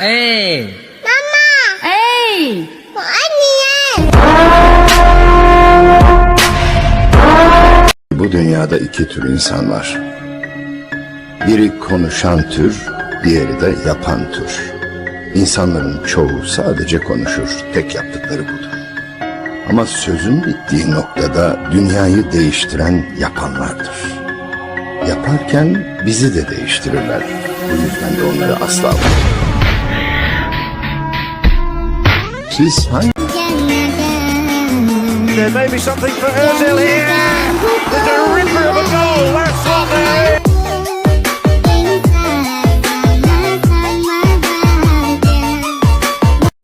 Anne! Bu dünyada iki tür insan var. Biri konuşan tür, diğeri de yapan tür. İnsanların çoğu sadece konuşur, tek yaptıkları budur. Ama sözün bittiği noktada dünyayı değiştiren yapanlardır. Yaparken bizi de değiştirirler. Bu yüzden de onları asla unutmayın. She's fine. There may be something for Ozil here. There's a ripper of a goal.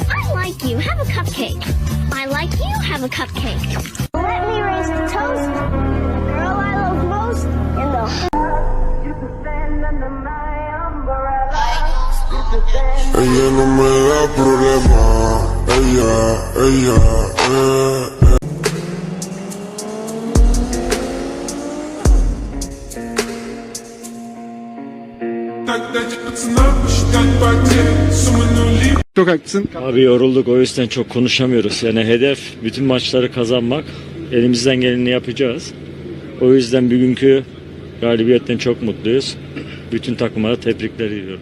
That's what have a cupcake. Let me raise the toast. Girl I love most in the You under my umbrella. You can stand Çok haklısın. Abi yorulduk o yüzden çok konuşamıyoruz. Yani hedef bütün maçları kazanmak. Elimizden geleni yapacağız. O yüzden bugünkü galibiyetten çok mutluyuz. Bütün takımlara tebrikler ediyorum.